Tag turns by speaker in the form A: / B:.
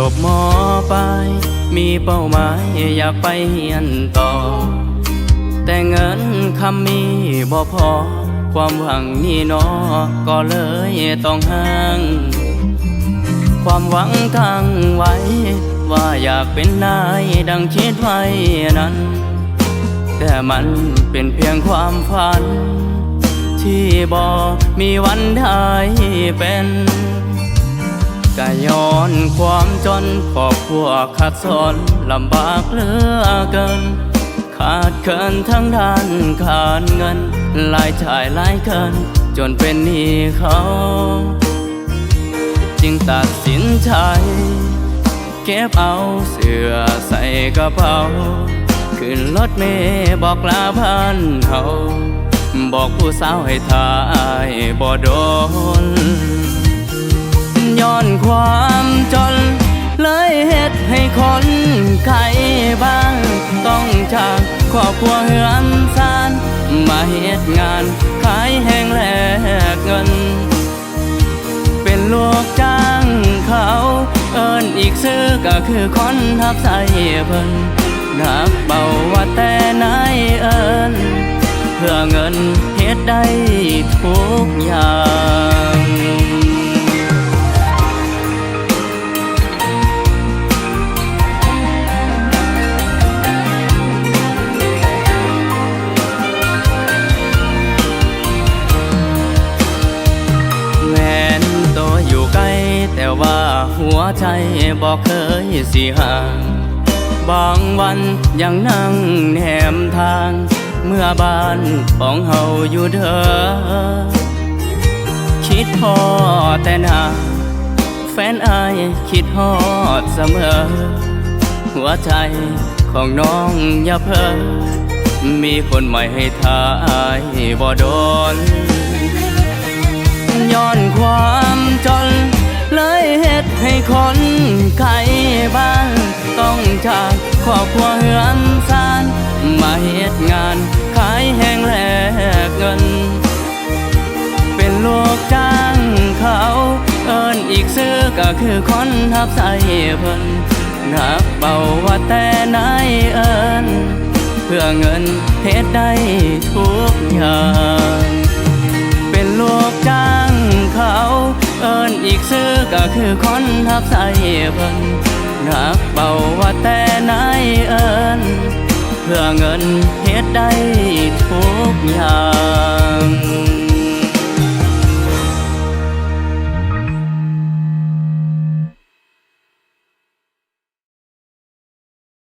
A: จบมอไป มีเป้าหมายอยากไปเรียนต่อ แต่เงินคำมีบ่พอ ความหวังนี่นอก็เลยต้องห่าง ความหวังตั้งไว้ ว่าอยากเป็นนายดังคิดไว้นั้น แต่มันเป็นเพียงความฝัน ที่บ่มีวันได้เป็น ก็ย้อนความจนครอบครัวขาดสนลำบากเหลือเกิน ขาดเกินทั้งด้านขาดเงินหลายจ่ายหลายเกิน จนเป็นหนี้เขา จึงตัดสินใจเก็บเอาเสื้อใส่กระเป๋า ขึ้นรถเมย์บอกลาพันเขา บอกผู้สาวให้ทายบ่โดอน ความจน เลยเหตุให้คนไข้บ้าง ต้องจากครอบครัวเฮือนซาน มาเหตุงานขายแห้งแลกเงิน เป็นลูกจ้างเขา เอิ้นอีกซื้อก็คือคนทับใส่เพิ่นหนักเบาว่าแต่นายเอิ้นเพื่อเงินเฮ็ดได้ทุกอย่าง แต่ว่าหัวใจบอกเคยสิห่าง บางวันยังนั่งแนมทาง เมื่อบ้านของเฮาอยู่เธอคิดพอแต่นาแฟนอายคิดฮอดเสมอ หัวใจของน้องอย่าเพ้อมีคนใหม่ให้ทายบ่โดน บ้าน ต้องจากครอบครัวเฮือนซาน มาเหตุงานขายแห้งแลกเงิน เป็นลูกจ้างเขา เอิ้นอีกซื้อก็คือคนทับใส่เพิ่นหนักเบาว่าแต่นายเอิ้นเพื่อเงินเฮ็ดได้ทุกอย่างเป็นลูกจ้างเขา เอิ้นอีกซื้อก็คือคนทับใส่เพิ่น หนักเบาว่าแต่นายเอิ้นเพื่อเงินเฮ็ดได้ทุกอย่าง